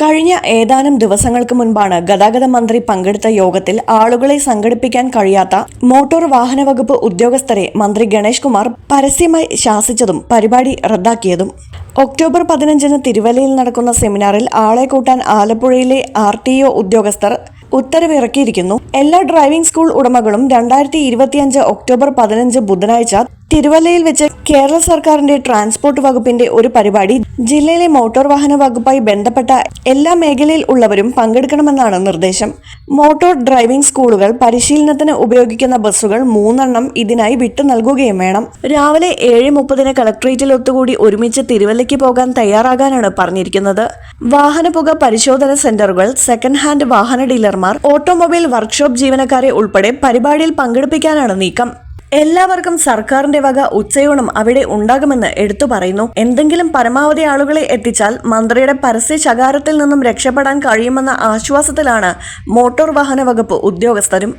കഴിഞ്ഞ ഏതാനും ദിവസങ്ങൾക്ക് മുൻപാണ് ഗതാഗത മന്ത്രി പങ്കെടുത്ത യോഗത്തിൽ ആളുകളെ സംഘടിപ്പിക്കാൻ കഴിയാത്ത മോട്ടോർ വാഹന വകുപ്പ് ഉദ്യോഗസ്ഥരെ മന്ത്രി ഗണേഷ് കുമാർ പരസ്യമായി ശാസിച്ചതും പരിപാടി റദ്ദാക്കിയതും. ഒക്ടോബർ പതിനഞ്ചിന് തിരുവല്ലയിൽ നടക്കുന്ന സെമിനാറിൽ ആളെ കൂട്ടാൻ ആലപ്പുഴയിലെ ആർ ടി ഒ ഉദ്യോഗസ്ഥർ ഉത്തരവിറക്കിയിരിക്കുന്നു. എല്ലാ ഡ്രൈവിംഗ് സ്കൂൾ ഉടമകളും രണ്ടായിരത്തി ഇരുപത്തിയഞ്ച് ഒക്ടോബർ പതിനഞ്ച് ബുധനാഴ്ച തിരുവല്ലയിൽ വെച്ച് കേരള സർക്കാരിന്റെ ട്രാൻസ്പോർട്ട് വകുപ്പിന്റെ ഒരു പരിപാടി ജില്ലയിലെ മോട്ടോർ വാഹന വകുപ്പായി ബന്ധപ്പെട്ട എല്ലാ മേഖലയിൽ ഉള്ളവരും പങ്കെടുക്കണമെന്നാണ് നിർദ്ദേശം. മോട്ടോർ ഡ്രൈവിംഗ് സ്കൂളുകൾ പരിശീലനത്തിന് ഉപയോഗിക്കുന്ന ബസ്സുകൾ മൂന്നെണ്ണം ഇതിനായി വിട്ടു നൽകുകയും വേണം. രാവിലെ ഏഴ് മുപ്പതിന് കളക്ട്രേറ്റിൽ ഒത്തുകൂടി ഒരുമിച്ച് തിരുവല്ലയ്ക്ക് പോകാൻ തയ്യാറാകാനാണ് പറഞ്ഞിരിക്കുന്നത്. വാഹന വാഹനപുക പരിശോധന സെന്ററുകൾ സെക്കൻഡ് ഹാൻഡ് വാഹന ഡീലർമാർ ഓട്ടോമൊബൈൽ വർക്ക്ഷോപ്പ് ജീവനക്കാരെ ഉൾപ്പെടെ പരിപാടിയിൽ പങ്കെടുപ്പിക്കാനാണ് നീക്കം. എല്ലാവർക്കും സർക്കാരിന്റെ വക ഉച്ചയൂണം അവിടെ ഉണ്ടാകുമെന്ന് എടുത്തു പറയുന്നു. എന്തെങ്കിലും പരമാവധി ആളുകളെ എത്തിച്ചാൽ മന്ത്രിയുടെ പരസ്യ ശകാരത്തിൽ നിന്നും രക്ഷപ്പെടാൻ കഴിയുമെന്ന ആശ്വാസത്തിലാണ് മോട്ടോർ വാഹന വകുപ്പ് ഉദ്യോഗസ്ഥരും